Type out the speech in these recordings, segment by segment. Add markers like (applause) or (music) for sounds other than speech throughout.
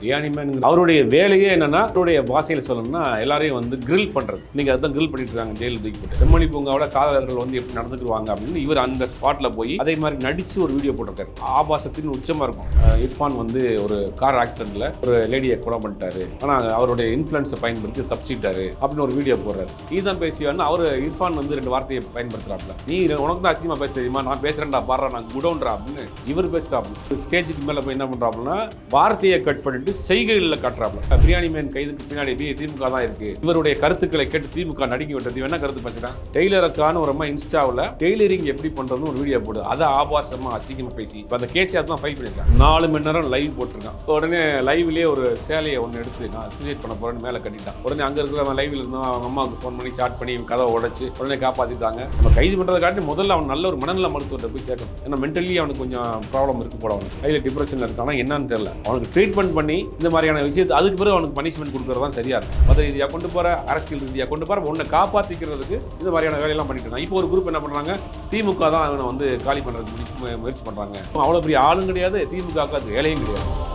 பிரியாணி அவருடைய வேலையே என்னன்னா அவருடைய பாஷையில் சொல்லணும்னா எல்லாரையும் வந்து கிரில் பண்றது. நீங்க அதான் கிரில் பண்ணிட்டு இருக்காங்க ஜெயிலில் தூக்கி போட்டு. செம்மணி பூங்காவோட காதலர்கள் வந்து எப்படி நடந்துக்குவாங்க அப்படின்னு இவர் அந்த ஸ்பாட்ல போய் அதே மாதிரி நடிச்சு ஒரு வீடியோ போட்டிருக்காரு. ஆபாசத்தின் உச்சமா இருக்கும். இர்ஃபான் வந்து ஒரு கார் ஆக்சிடென்ட்ல ஒரு லேடியை கொலை பண்ணிட்டாரு. ஆனா அவருடைய இன்ஃபுளுன்ஸை பயன்படுத்தி தப்பிச்சிட்டாரு அப்படின்னு ஒரு வீடியோ போடுறாரு. இதுதான் பேசியான்னு அவர் இர்ஃபான் வந்து ரெண்டு வார்த்தையை பயன்படுத்துறாப்ல நீ உனக்கு தான் அசிங்கமா பேச தெரியுமா? நான் பேசுறேன்டா பாடுறேன் நான் குடோன்றா அப்படின்னு இவர் பேசுறாப்ல ஸ்டேஜுக்கு மேல போய் என்ன பண்றாப்லன்னா வார்த்தையை கட் பண்ணிட்டு செய்கைகளில் காட்டுறாப்ல. பிரியாணி மேன் கைதுக்கு பின்னாடி திமுக தான் இருக்கு. இவருடைய கருத்துக்களை கேட்டு திமுக நடுங்கி விட்டது. என்ன கருத்து பேசுறான்? டெய்லருக்கான ஒரு அம்மா இன்ஸ்டாவில் டெய்லரிங் எப்படி பண்றதுன்னு ஒரு வீடியோ போடு. அதை ஆபாசமா அசிங்கமா பேசி. இப்போ அந்த கேசிஆர் தான் ஃபைல் பண்ணியிருக்கான். நாலு மணி நேரம் லைவ் போட்டிருக்கான். உடனே லைவ்லயே ஒரு சேலையை ஒன்று எடுத்து நான் சூசைட் பண்ண போறேன்னு மேலே கட்டிட்டான். உடனே அங்க இருக்கிறவன் லைவ்ல இருந்தோம் அவங்க அம்மாவுக்கு ஃபோன் பண்ணி சாட் பண்ணி கதவை உடச்சு உடனே காப்பாத்திட்டாங்க. நம்ம கைது பண்றதை காட்டி முதல்ல அவன் நல்ல ஒரு மனநல மருத்துவத்தை போய் சேர்க்கணும். ஏன்னா மென்டலி அவனுக்கு கொஞ்சம் ப்ராப்ளம் இருக்கு போல அவனுக்கு. கையில் டிப்ரெஷன் இருக்கானா என்னன்னு தெரியல. அவனுக்கு ட்ரீட்மெண்ட் பண்ணி இந்த மாதிரியான விஷயத்தை அதுக்கு பிறகு அவனுக்கு பனிஷ்மெண்ட் கொடுக்குறது தான் சரியா இருக்கும். மத ரீதியாக கொண்டு போற அரசியல் ரீதியாக கொண்டு போற உன்னை காப்பாத்திக்கிறதுக்கு இந்த மாதிரியான வேலையெல்லாம் பண்ணிட்டு இருக்கான் இப்போ ஒரு குரூப் என்ன பண்றாங்க? திமுக தான் அவனை வந்து காலி பண்றதுக்கு முயற்சி- பண்றாங்க. அவ்வளவு பெரிய ஆளும் கிடையாது. திமுக அது வேலையும் கிடையாது.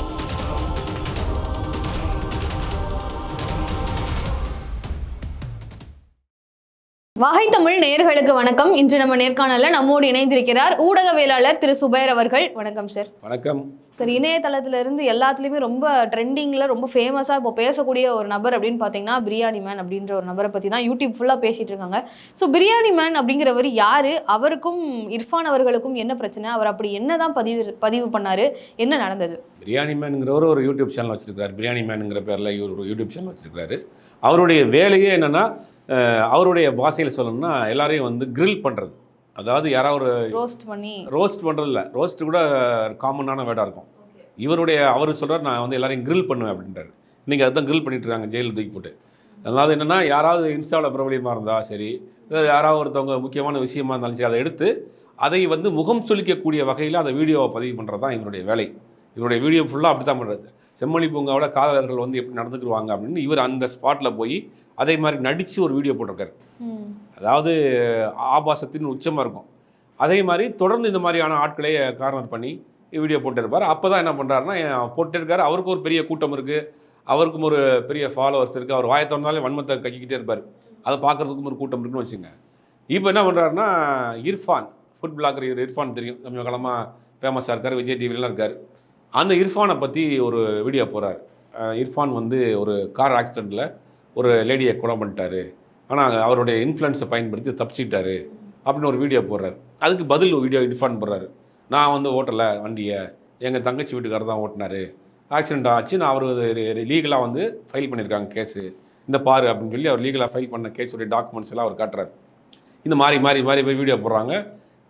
வகை தமிழ் நேயர்களுக்கு வணக்கம். இன்று நம்ம நேர்காணல்ல நம்மோடு இணைந்திருக்கிறார் ஊடகவியலாளர் திரு சுபைர் அவர்கள். வணக்கம் சார். வணக்கம். சார் இணையதளத்துல இருந்து எல்லாத்துலயுமே ரொம்ப ட்ரெண்டிங்ல ரொம்ப ஃபேமஸா இப்போ பேசக்கூடிய ஒரு நபர் அப்படின்னு பாத்தீங்கன்னா பிரியாணி மேன் அப்படின்ற ஒரு நபரை பத்தி தான் யூடியூப் ஃபுல்லா பேசிட்டு இருக்காங்க. ஸோ பிரியாணி மேன் அப்படிங்கிறவர் யாரு? அவருக்கும் இர்ஃபான் அவர்களுக்கும் என்ன பிரச்சனை? அவர் அப்படி என்னதான் பதிவு பதிவு பண்ணாரு? என்ன நடந்தது? பிரியாணி மேனுங்கிறவர் ஒரு யூடியூப் சேனல் வச்சிருக்காரு பிரியாணி மேனுங்கிற பேரில் ஒரு யூடியூப் சேனல் வச்சிருக்காரு அவருடைய வேலையே என்னன்னா அவருடைய பாஷையில் சொல்லணும்னா எல்லாரையும் வந்து கிரில் பண்ணுறது அதாவது யாராவது ஒரு ரோஸ்ட் பண்ணி. ரோஸ்ட் பண்ணுறது இல்லை ரோஸ்ட் கூட காமனான வேர்டாக இருக்கும். இவருடைய அவர் சொல்றார் நான் வந்து எல்லாரையும் கிரில் பண்ணுவேன் அப்படின்றாரு. நீங்கள் அதுதான் கிரில் பண்ணிட்டு இருக்காங்க ஜெயிலில் தூக்கி போட்டு. அதாவது என்னென்னா யாராவது இன்ஸ்டாவில் பிரபலியமாக இருந்தால் சரி யாராவது ஒருத்தவங்க முக்கியமான விஷயமா இருந்தாலும் சரி அதை எடுத்து அதை வந்து முகம் சுளிக்கக்கூடிய வகையில் அந்த வீடியோவை பதிவு பண்ணுறது தான் இவருடைய வேலை. இவருடைய வீடியோ ஃபுல்லாக அப்படி தான் பண்ணுறது செம்மொழி பூங்காவோட காதலர்கள் வந்து எப்படி நடந்துக்குவாங்க அப்படின்னு இவர் அந்த ஸ்பாட்டில் போய் அதே மாதிரி நடித்து ஒரு வீடியோ போட்டிருக்காரு. அதாவது ஆபாசத்தின் உச்சமாக இருக்கும். அதே மாதிரி தொடர்ந்து இந்த மாதிரியான ஆட்களை கார்னர் பண்ணி வீடியோ போட்டிருப்பார். அப்போ தான் என்ன பண்ணுறாருன்னா போட்டிருக்காரு. அவருக்கும் ஒரு பெரிய கூட்டம் இருக்குது அவருக்கும் ஒரு பெரிய ஃபாலோவர்ஸ் இருக்குது அவர் வாயை திறந்தாலே வன்மத்தை கக்கிக்கிட்டே இருப்பார். அதை பார்க்குறதுக்கும் ஒரு கூட்டம் இருக்குன்னு வச்சுங்க. இப்போ என்ன பண்ணுறாருன்னா இர்ஃபான் ஃபுட் பிளாகர் இர்ஃபான் தெரியும். சமீப காலமாக ஃபேமஸாக இருக்கார். விஜய் டிவிலாம் இருக்கார். அந்த இர்ஃபானை பற்றி ஒரு வீடியோ போகிறார் இர்ஃபான் வந்து ஒரு கார் ஆக்சிடெண்ட்டில் ஒரு லேடியை கொலை பண்ணிட்டாரு. ஆனால் அவருடைய இன்ஃப்ளூன்ஸை பயன்படுத்தி தப்பிச்சிட்டாரு அப்படின்னு ஒரு வீடியோ போடுறாரு. அதுக்கு பதில் வீடியோ இன்ஃபார்ம் போடுறாரு. நான் வந்து ஓட்டலை வண்டியை. எங்கள் தங்கச்சி வீட்டுக்காரர் தான் ஓட்டினார். ஆக்சிடெண்ட் ஆச்சு. நான் அவர் லீகலாக வந்து ஃபைல் பண்ணியிருக்காங்க கேஸு இந்த பாரு அப்படின்னு சொல்லி அவர் லீகலாக ஃபைல் பண்ண கேஸுடைய டாக்குமெண்ட்ஸ் எல்லாம் அவர் காட்டுறாரு. இந்த மாதிரி மாறி மாறி போய் வீடியோ போடுறாங்க.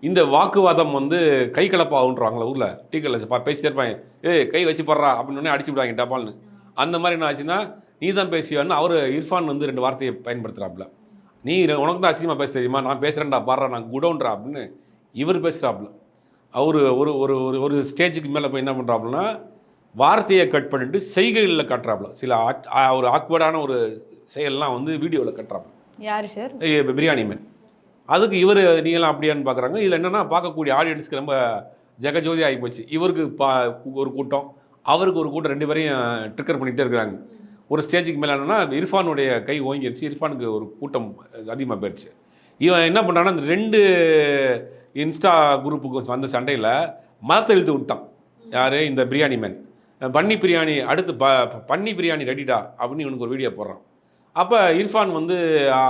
இந்த வாக்குவாதம் வந்து கை கலப்பாகுன்றாங்களே ஊரில். டீ கல்ல பா பேசிட்டே இருப்பாங்க. ஏய் கை வச்சு போடுறா அப்படின்னு அடிச்சு விடுவாங்க டப்பால்னு அந்த மாதிரி என்ன ஆச்சுன்னா நீ தான் பேசியான்னு அவர் இர்ஃபான் வந்து ரெண்டு வார்த்தையை பயன்படுத்துகிறாப்புல நீ உனக்கு தான் அசிங்கமாக பேச தெரியுமா? நான் பேசுகிறேன்டா பாடுறா நான் குடோன்றா அப்படின்னு இவர் பேசுகிறாப்புல அவர் ஒரு ஒரு ஒரு ஒரு ஸ்டேஜுக்கு மேலே போய் என்ன பண்ணுறாப்புலனா வார்த்தையை கட் பண்ணிட்டு செய்கைகளில் காட்டுறாப்புல. சில ஒரு ஆக்வர்டான ஒரு செயல்லாம் வந்து வீடியோவில் கட்டுறாப்புல. யாரு சார்? பிரியாணி மேன். அதுக்கு இவர் நீங்களாம் அப்படியான்னு பார்க்குறாங்க. இதில் என்னென்னா பார்க்கக்கூடிய ஆடியன்ஸ்க்கு ரொம்ப ஜெகஜோதி ஆகி போச்சு. இவருக்கு பா ஒரு கூட்டம். அவருக்கு ஒரு கூட்டம் ரெண்டு பேரையும் ட்ரிக்கர் பண்ணிகிட்டே இருக்கிறாங்க. ஒரு ஸ்டேஜுக்கு மேலே என்னன்னா இர்ஃபானுடைய கை ஓங்கிருச்சு. இர்ஃபானுக்கு ஒரு கூட்டம் அதிகமாக போயிடுச்சு இவன் என்ன பண்ணான்னா இந்த ரெண்டு இன்ஸ்டா குரூப்புக்கு வந்த சண்டையில் மதத்தை இழுத்து விட்டான். யார்? இந்த பிரியாணி மேன். பன்னி பிரியாணி அடுத்து ப பன்னி பிரியாணி ரெடிடா அப்படின்னு இவனுக்கு ஒரு வீடியோ போடுறான். அப்போ இர்ஃபான் வந்து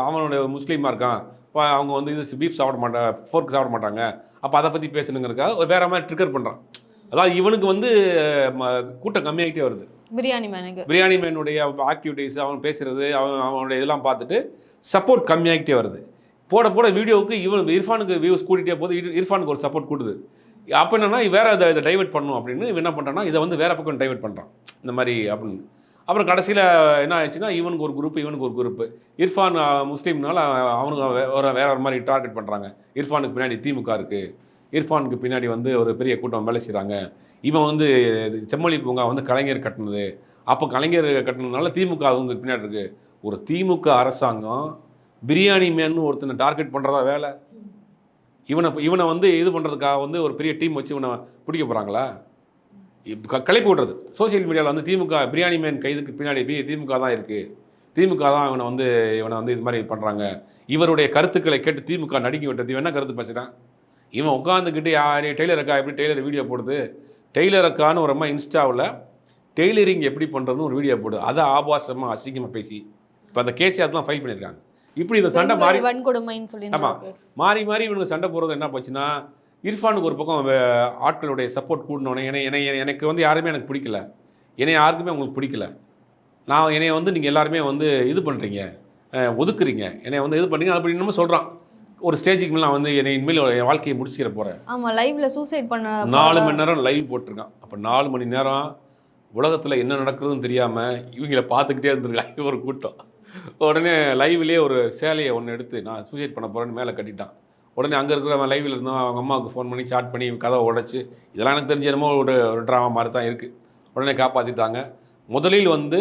அவனுடைய அவனோட முஸ்லீமாக இருக்கான். இப்போ அவங்க வந்து இது பீஃப் சாப்பிட மாட்டாங்க ஃபோர்க் சாப்பிட மாட்டாங்க. அப்போ அதை பற்றி பேசணுங்கிறக்காக ஒரு வேற மாதிரி ட்ரிகர் பண்ணுறான் அதாவது இவனுக்கு வந்து கூட்டம் கம்மியாகிட்டே வருது. பிரியாணி மேனுக்கு பிரியாணி மேனுடைய ஆக்டிவிட்டீஸ் அவன் பேசுறது அவன் அவனுடைய இதெல்லாம் பார்த்துட்டு சப்போர்ட் கம்மியாகிட்டே வருது. போட போட வீடியோவுக்கு இவன் இர்ஃபானுக்கு வியூஸ் கூட்டிகிட்டே போது இர்- இர்ஃபானுக்கு ஒரு சப்போர்ட் கூடுது அப்போ என்னன்னா வேற இதை இதை டைவர்ட் பண்ணணும் அப்படின்னு இவன் என்ன பண்ணுறான்னா இதை வந்து வேற பக்கம் டைவர்ட் பண்ணுறான் இந்த மாதிரி அப்படின்னு. அப்புறம் கடைசியில் என்ன ஆச்சுன்னா இவனுக்கு ஒரு குரூப் இவனுக்கு ஒரு குரூப் இர்ஃபான் முஸ்லீம்னால அவனுக்கு ஒரு வேற ஒரு மாதிரி டார்கெட் பண்ணுறாங்க இர்ஃபானுக்கு பின்னாடி திமுக இருக்குது இர்ஃபானுக்கு பின்னாடி வந்து ஒரு பெரிய கூட்டம் வேலை செய்கிறாங்க இவன் வந்து செம்மொழி பூங்கா வந்து கலைஞர் கட்டினது. அப்போ கலைஞர் கட்டினதுனால திமுக அவங்க பின்னாடி இருக்குது ஒரு திமுக அரசாங்கம் பிரியாணி மேன்னு ஒருத்தனை டார்கெட் பண்ணுறதா வேலை? இவனை இவனை வந்து இது பண்ணுறதுக்காக வந்து ஒரு பெரிய டீம் வச்சு இவனை பிடிக்க போகிறாங்களா கிளப்பி விடுறது. சோஷியல் மீடியாவில் வந்து திமுக பிரியாணி மேன் கைதுக்கு பின்னாடி பி- திமுக தான் இருக்குது திமுக தான் இவனை வந்து இவனை வந்து இது மாதிரி பண்ணுறாங்க இவருடைய கருத்துக்களை கேட்டு திமுக நடுங்கி விட்டது. இவன் என்ன கருத்து பேசுகிறான் இவன் உட்காந்துக்கிட்டு யார் டெய்லர் அக்கா எப்படி டெய்லர் வீடியோ போடுது? டெய்லர் அக்கான்னு ஒரு அம்மா இன்ஸ்டாவில் டெய்லரிங் எப்படி பண்ணுறதுன்னு ஒரு வீடியோ போடு. அதை ஆபாசமாக அசிங்கமாக பேசி. இப்போ அந்த கேஸை அதெல்லாம் ஃபைல் பண்ணியிருக்காங்க. இப்படி இந்த சண்டை மாறி வன்கொடுமைன்னு சொல்லி ஆமா. மாறி மாறி இவனுக்கு சண்டை போடுறது என்ன போச்சுன்னா இர்ஃபானுக்கு ஒரு பக்கம் ஆட்களுடைய சப்போர்ட் கூடனோடனே என்னை எனக்கு வந்து யாருமே எனக்கு பிடிக்கல. என்னை யாருக்குமே உங்களுக்கு பிடிக்கல. நான் என்னை வந்து நீங்கள் எல்லாருமே வந்து இது பண்ணுறீங்க ஒதுக்குறீங்க. என்னை வந்து இது பண்ணுறீங்க அப்படி இன்னமும் சொல்கிறான் ஒரு ஸ்டேஜுக்கு மேலே நான் வந்து என்னை இனிமேல் என் வாழ்க்கையை முடிச்சுக்கிற போகிறேன் ஆமா லைவ்ல சூசைட் பண்ண நாலு மணி நேரம் லைவ் போட்டிருக்கான். அப்போ நாலு மணி நேரம் உலகத்தில் என்ன நடக்குதுன்னு தெரியாமல் இவங்கள பார்த்துக்கிட்டே இருந்திருக்காங்க (laughs) ஒரு கூட்டம். உடனே லைவ்லேயே ஒரு சேலையை ஒன்று எடுத்து நான் சூசைட் பண்ண போகிறேன்னு மேலே கட்டிட்டான். உடனே அங்கே இருக்கிறவன் லைவில் இருந்தோம் அவங்க அம்மாவுக்கு ஃபோன் பண்ணி சாட் பண்ணி கதவை உடச்சி இதெல்லாம் எனக்கு தெரிஞ்ச என்னமோ ஒரு ஒரு ட்ராமா மாதிரி தான் இருக்குது உடனே காப்பாற்றிட்டாங்க முதலில் வந்து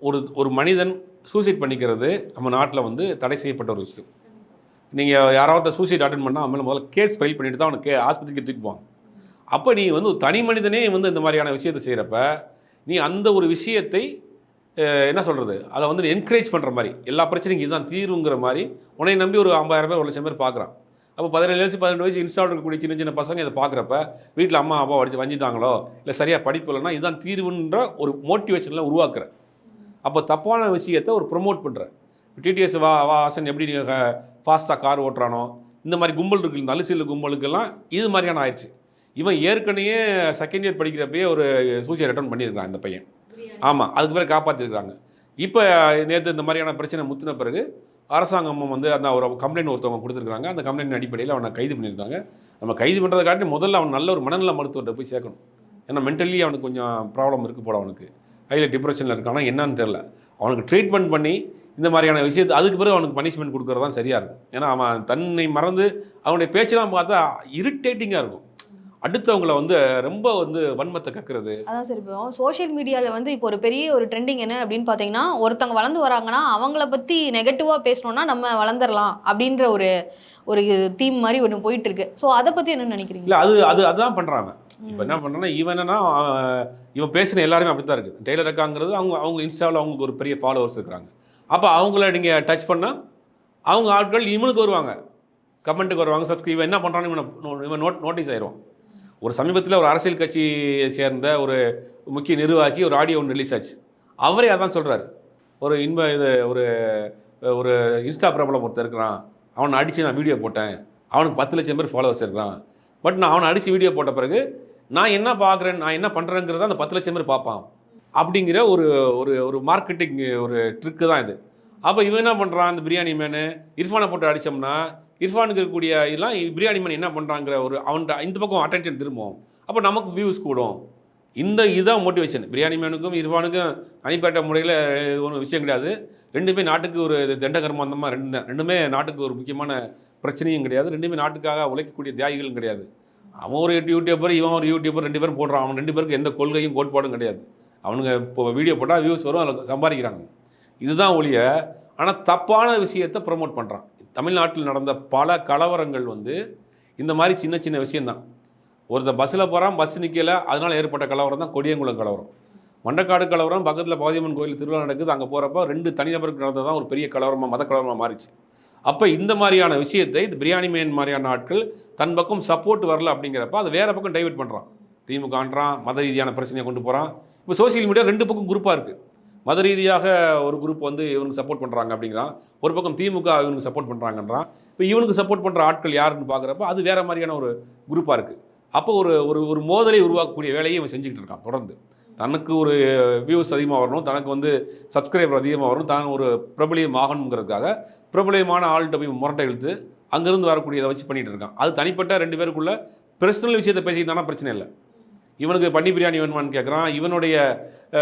ஒரு ஒரு மனிதன் சூசைட் பண்ணிக்கிறது நம்ம நாட்டில் வந்து தடை செய்யப்பட்ட ஒரு விஷயம். நீங்கள் யாராவது சூசைட் அட்டன் பண்ணால் மேலே முதல்ல கேஸ் ஃபைல் பண்ணிட்டு தான் அவனுக்கு ஆஸ்பத்திரிக்கு தூக்கி போவாங்க அப்போ நீ வந்து ஒரு தனி மனிதனே வந்து இந்த மாதிரியான விஷயத்தை செய்கிறப்ப நீ அந்த ஒரு விஷயத்தை என்ன சொல்கிறது அதை வந்து என்கரேஜ் பண்ணுற மாதிரி எல்லா பிரச்சனைக்கும் இதுதான் தீர்வுங்கிற மாதிரி உன்னை நம்பி ஒரு ஐம்பதாயிரம் பேர் ஒரு லட்சம் பேர் பார்க்குறான். அப்போ பதினேழு வயசு பதினெட்டு வயசு இன்ஸ்டால் இருக்கக்கூடிய சின்ன சின்ன பசங்க இதை பார்க்குறப்ப வீட்டில் அம்மா அப்பா அடிச்சு வஞ்சிட்டாங்களோ? இல்லை சரியாக படிப்பு இல்லைன்னா இதுதான் தீர்வுன்ற ஒரு மோட்டிவேஷனில் உருவாக்குற. அப்போ தப்பான விஷயத்தை ஒரு ப்ரொமோட் பண்ணுற டிடிஎஸ் வா வாசன் எப்படி நீங்கள் ஃபாஸ்ட்டாக கார் ஓட்டுறானோ? இந்த மாதிரி கும்பல் இருக்கு இந்த அலிசீல் கும்பலுக்கெல்லாம் இது மாதிரியான ஆயிடுச்சு. இவன் ஏற்கனவே செகண்ட் இயர் படிக்கிறப்பயே ஒரு சூசைட் அட்டன் பண்ணியிருக்கான் இந்த பையன். ஆமாம் அதுக்கு பிறகு காப்பாற்றிருக்காங்க இப்போ நேற்று இந்த மாதிரியான பிரச்சனை முத்தின பிறகு அரசாங்கம் வந்து அந்த ஒரு கம்ப்ளைண்ட் ஒருத்தவங்க கொடுத்துருக்காங்க அந்த கம்ப்ளைண்ட் அடிப்படையில் அவனை கைது பண்ணியிருக்காங்க. நம்ம கைது பண்ணுறதை காட்டி முதல்ல அவன் நல்ல ஒரு மனநல மருத்துவர்கிட்ட போய் சேர்க்கணும். ஏன்னா மென்டலி அவனுக்கு கொஞ்சம் ப்ராப்ளம் இருக்குது போல அவனுக்கு. அதில் டிப்ரெஷனில் இருக்கானா என்னன்னு தெரில அவனுக்கு ட்ரீட்மெண்ட் பண்ணி இந்த மாதிரியான விஷயத்து அதுக்கு பிறகு அவனுக்கு பனிஷ்மெண்ட் கொடுக்குறது தான் சரியாக இருக்கும். ஏன்னா அவன் தன்னை மறந்து அவனுடைய பேச்செல்லாம் பார்த்தா இரிட்டேட்டிங்காக இருக்கும். அடுத்தவங்கள வந்து ரொம்ப வந்து வன்மத்தை கக்குறது. அதான் சரி இப்போ சோஷியல் மீடியாவில் வந்து இப்போ ஒரு பெரிய ஒரு ட்ரெண்டிங் என்ன அப்படின்னு பார்த்தீங்கன்னா ஒருத்தவங்க வளர்ந்து வராங்கன்னா அவங்கள பற்றி நெகட்டிவாக பேசணும்னா நம்ம வளர்ந்துடலாம் அப்படின்ற ஒரு ஒரு தீம் மாதிரி ஒன்று போயிட்டு இருக்கு ஸோ அதை பற்றி என்ன நினைக்கிறீங்க? இல்லை அது அது அதுதான் பண்ணுறாங்க இப்போ என்ன பண்ணுறான்னா இவன் என்னன்னா இவன் பேசின எல்லாருமே அப்படி தான் இருக்குது டெய்லர் அக்காங்கிறது அவங்க அவங்க இன்ஸ்டாவில் அவங்களுக்கு ஒரு பெரிய ஃபாலோவர்ஸ் இருக்கிறாங்க அப்போ அவங்கள நீங்கள் டச் பண்ணால் அவங்க ஆட்கள் இவனுக்கு வருவாங்க. கமெண்ட்டுக்கு வருவாங்க சப்ஸ்கிரைப் இவன் என்ன பண்ணுறான்னு இவனை இவன் நோட் நோட்டீஸ் ஆயிடுவான். ஒரு சமீபத்தில் ஒரு அரசியல் கட்சியை சேர்ந்த ஒரு முக்கிய நிர்வாகி ஒரு ஆடியோ ஒன்று ரிலீஸ் ஆச்சு. அவரே அதான் சொல்கிறாரு ஒரு இன்ப இது ஒரு ஒரு இன்ஸ்டா பிரபலம் ஒருத்தர் இருக்கிறான். அவனை அடித்து நான் வீடியோ போட்டேன். அவனுக்கு பத்து லட்சம் பேர் ஃபாலோவர்ஸ் இருக்கிறான். பட் நான் அவனை அடித்து வீடியோ போட்ட பிறகு நான் என்ன பார்க்குறேன் நான் என்ன பண்ணுறேங்கிறத அந்த பத்து லட்சம் பேர் பார்ப்பான். அப்படிங்கிற ஒரு ஒரு ஒரு மார்க்கெட்டிங் ஒரு ட்ரிக்கு தான் இது. அப்போ இவன் என்ன பண்ணுறான் அந்த பிரியாணி மேனு இர்ஃபானை போட்டு அடித்தோம்னா இர்ஃபானுக்கு இருக்கக்கூடிய இதெல்லாம் பிரியாணி மேன் என்ன பண்ணுறாங்கிற ஒரு அவன்கிட்ட இந்த பக்கம் அட்டென்ஷன் திரும்பும். அப்போ நமக்கு வியூஸ் கூடும். இந்த இதுதான் மோட்டிவேஷன் பிரியாணி மேனுக்கும் இர்ஃபானுக்கும் தனிப்பட்ட முறையில் ஒன்றும் விஷயம் கிடையாது. ரெண்டுமே நாட்டுக்கு ஒரு தண்டகர்மாந்தமாக ரெண்டு தான். ரெண்டுமே நாட்டுக்கு ஒரு முக்கியமான பிரச்சனையும் கிடையாது. ரெண்டுமே நாட்டுக்காக உழைக்கக்கூடிய தியாகிகளும் கிடையாது. அவன் ஒரு யூடியூபர் இவன் ஒரு யூடியூபர் ரெண்டு பேரும் போடுறான். அவன் ரெண்டு பேருக்கு எந்த கொள்கையும் கோட்பாடும் கிடையாது. அவனுங்க இப்போ வீடியோ போட்டால் வியூஸ் வரும் அதில் சம்பாதிக்கிறாங்க இதுதான் ஒழிய ஆனால் தப்பான விஷயத்தை ப்ரொமோட் பண்ணுறான் தமிழ்நாட்டில் நடந்த பல கலவரங்கள் வந்து இந்த மாதிரி சின்ன சின்ன விஷயந்தான் ஒருத்தர் பஸ்ஸில் போகிறான் பஸ் நிற்கல அதனால் ஏற்பட்ட கலவரம் தான் கொடியங்குளம் கலவரம். மண்டக்காடு கலவரம் பக்கத்தில் பாதியம்மன் கோயில் திருவிழா நடக்குது அங்கே போகிறப்ப ரெண்டு தனிநபருக்கு நடந்தது தான் ஒரு பெரிய கலவரமாக மத கலவரமாக மாறிச்சு. அப்போ இந்த மாதிரியான விஷயத்தை இது பிரியாணி மேன் மாதிரியான ஆட்கள் தன் பக்கம் சப்போர்ட் வரல அப்படிங்கிறப்ப அதை வேறு பக்கம் டைவெர்ட் பண்ணுறான் திமுக திமுகன்றான் மத ரீதியான பிரச்சனையை கொண்டு போகிறான் இப்போ சோசியல் மீடியா ரெண்டு பக்கம் குரூப்பாக இருக்குது மத ரீதியாக ஒரு குரூப் வந்து இவனுக்கு சப்போர்ட் பண்ணுறாங்க அப்படிங்கிறான். ஒரு பக்கம் திமுக இவனுக்கு சப்போர்ட் பண்ணுறாங்கன்றான் இப்போ இவனுக்கு சப்போர்ட் பண்ணுற ஆட்கள் யாருன்னு பார்க்குறப்ப அது வேறு மாதிரியான ஒரு குரூப்பாக இருக்குது அப்போ ஒரு ஒரு ஒரு மோதலை உருவாக்கக்கூடிய வேலையை இவன் செஞ்சுக்கிட்டு இருக்கான் தொடர்ந்து. தனக்கு ஒரு வியூஸ் அதிகமாக வரணும். தனக்கு வந்து சப்ஸ்கிரைபர் அதிகமாக வரணும். தான் ஒரு பிரபலியம் ஆகணுங்கிறதுக்காக பிரபலியமான ஆள்கிட்ட போய் முரட்டை இழுத்து அங்கேருந்து வரக்கூடியதை வச்சு பண்ணிகிட்டு இருக்கான். அது தனிப்பட்ட ரெண்டு பேருக்குள்ளே பர்சனல் விஷயத்தை பேசிக்கிட்டானா பிரச்சனை இல்லை. இவனுக்கு பன்னி பிரியாணி வேணுமான்னு கேட்குறான் இவனுடைய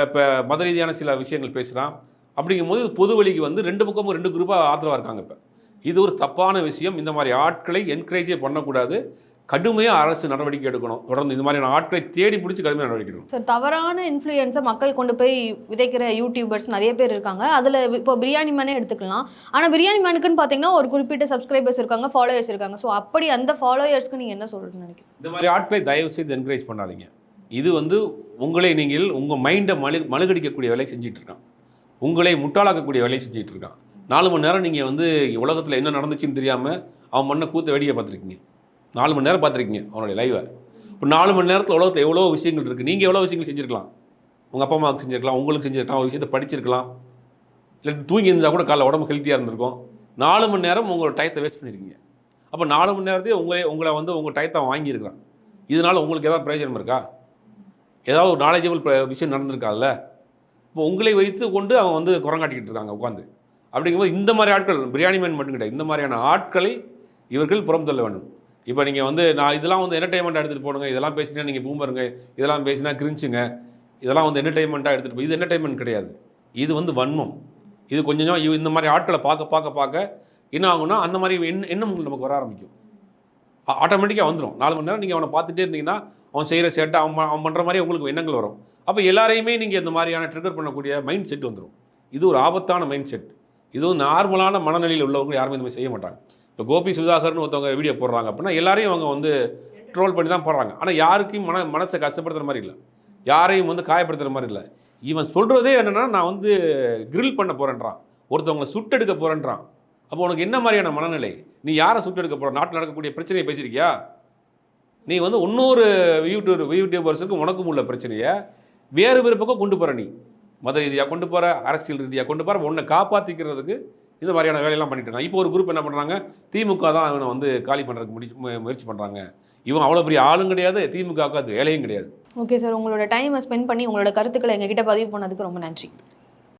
இப்போ மத ரீதியான சில விஷயங்கள் பேசுகிறான் அப்படிங்கும்போது இது பொது வழிக்கு வந்து ரெண்டு பக்கமும் ரெண்டு குரூப்பாக ஆதரவாக இருக்காங்க இப்போ. இது ஒரு தப்பான விஷயம். இந்த மாதிரி ஆட்களை என்கரேஜே பண்ணக்கூடாது. கடுமையாக அரசு நடவடிக்கை எடுக்கணும். தொடர்ந்து இந்த மாதிரியான ஆட்களை தேடி பிடிச்சி கடுமையாக நடவடிக்கை எடுக்கணும். ஸோ தவறான இன்ஃப்ளூயன்ஸை மக்கள் கொண்டு போய் விதைக்கிற யூடியூபர்ஸ் நிறைய பேர் இருக்காங்க. அதில் இப்போ பிரியாணி மேனே எடுத்துக்கலாம். ஆனால் பிரியாணி மேனுக்குன்னு பார்த்தீங்கன்னா ஒரு குறிப்பிட்ட சப்ஸ்கிரைபர்ஸ் இருக்காங்க ஃபாலோவர்ஸ் இருக்காங்க. ஸோ அப்படி அந்த ஃபாலோயர்ஸ்க்கு நீங்கள் என்ன சொல்றீங்கன்னு நினைக்கிறீங்க? இந்த மாதிரி ஆட்களை தயவு செய்து என்கரேஜ் பண்ணாதீங்க. இது வந்து உங்களை நீங்கள் உங்கள் மைண்டை மழு மழுகடிக்கக்கூடிய வேலையை செஞ்சிட்ருக்கான். உங்களை முட்டாளாக்கக்கூடிய வேலையை செஞ்சுட்டு இருக்கான் நாலு மணி நேரம் நீங்கள் வந்து உலகத்தில் என்ன நடந்துச்சுன்னு தெரியாமல் அவன் மண்ணை கூத்த வெடியை பார்த்துருக்கீங்க. நாலு மணி நேரம் பார்த்துருக்கீங்க அவனுடைய லைவை இப்போ நாலு மணி நேரத்தில் உலகத்தில் எவ்வளோ விஷயங்கள் இருக்குது நீங்கள் எவ்வளோ விஷயங்கள் செஞ்சுருக்கலாம். உங்கள் அப்பா அம்மாவுக்கு செஞ்சுருக்கலாம் உங்களுக்கு செஞ்சுருக்கலாம் ஒரு விஷயத்தை படிச்சிருக்கலாம். இல்லை தூங்கி இருந்தால் கூட காலைல உடம்பு ஹெல்த்தியாக இருந்திருக்கும். நாலு மணி நேரம் உங்களோட டயத்தை வேஸ்ட் பண்ணியிருக்கீங்க அப்போ நாலு மணி நேரத்தையே உங்களை உங்களை வந்து உங்கள் டயத்தை அவன் வாங்கியிருக்கிறான். இதனால் உங்களுக்கு ஏதாவது பிரயோஜனம் இருக்கா? ஏதாவது ஒரு நாலேஜபிள் விஷயம் நடந்திருக்காதுல்ல? இப்போ உங்களை வைத்து கொண்டு அவன் வந்து குரங்காட்டிக்கிட்டு இருக்காங்க உட்காந்து அப்படிங்கும்போது இந்த மாதிரி ஆட்கள் பிரியாணி மேன் மட்டும் கிடையாது. இந்த மாதிரியான ஆட்களை இவர்கள் புறம் தள்ள வேண்டும். இப்போ நீங்கள் வந்து நான் இதெல்லாம் வந்து என்டர்டைன்மெண்ட் எடுத்துகிட்டு போடுங்க இதெல்லாம் பேசினா நீங்கள் பூம்பருங்க இதெல்லாம் பேசினா கிரிஞ்சுங்க இதெல்லாம் வந்து என்டர்டைன்மெண்ட்டாக எடுத்துகிட்டு போய் இது என்டர்டைன்மெண்ட் கிடையாது. இது வந்து வன்மம். இது கொஞ்சம் இந்த மாதிரி ஆட்களை பார்க்க பார்க்க பார்க்க என்ன ஆகும்னா அந்த மாதிரி எண்ண எண்ணம் நமக்கு வர ஆரம்பிக்கும். ஆட்டோமேட்டிக்காக வந்துடும் நாலு மணி நேரம் நீங்கள் அவனை பார்த்துட்டே இருந்தீங்கன்னா அவன் செய்கிற சேட்டை அவன் அவன் பண்ணுற மாதிரி உங்களுக்கு எண்ணங்கள் வரும். அப்போ எல்லாரையுமே நீங்கள் இந்த மாதிரியான ட்ரிகர் பண்ணக்கூடிய மைண்ட் செட் வந்துடும் இது ஒரு ஆபத்தான மைண்ட் செட் இது ஒரு நார்மலான மனநிலையில் உள்ளவங்க யாருமே இந்த மாதிரி செய்ய மாட்டாங்க. இப்போ கோபி சுதாகர்னு ஒருத்தவங்க வீடியோ போடுறாங்க அப்படின்னா எல்லாரையும் அவங்க வந்து ட்ரோல் பண்ணி தான் போடுறாங்க. ஆனால் யாருக்கும் மன மனசை கஷ்டப்படுத்துகிற மாதிரி இல்லை. யாரையும் வந்து காயப்படுத்துகிற மாதிரி இல்லை. இவன் சொல்கிறதே என்னென்னா நான் வந்து கிரில் பண்ண போகிறேன்றான் ஒருத்தவங்களை சுட்டெடுக்க போகிறேன்றான் அப்போ உனக்கு என்ன மாதிரியான மனநிலை? நீ யாரை சுட்டெடுக்க போகிற நாட்டில் நடக்கக்கூடிய பிரச்சனையை பேசியிருக்கியா? நீ வந்து இன்னொரு யூடியூப் யூடியூபர்ஸுக்கு உனக்கும் உள்ள பிரச்சனையை வேறு வேறு பக்கம் கொண்டு போகிற நீ. மத ரீதியாக கொண்டு போகிற அரசியல் ரீதியாக கொண்டு போகிற உன்னை காப்பாற்றிக்கிறதுக்கு இந்த மாதிரியான வேலையெல்லாம் பண்ணிட்டு இருக்காங்க. இப்போ ஒரு குரூப் என்ன பண்ணுறாங்க திமுக தான் அவனை வந்து காலி பண்ணுறதுக்கு முடி மு- முயற்சி பண்ணுறாங்க இவன் அவ்வளோ பெரிய ஆளும் கிடையாது திமுகவுக்கு அது வேலையும் கிடையாது. ஓகே சார் உங்களோட டைமை ஸ்பெண்ட் பண்ணி உங்களோட கருத்துக்களை எங்ககிட்ட பதிவு பண்ணதுக்கு ரொம்ப நன்றி.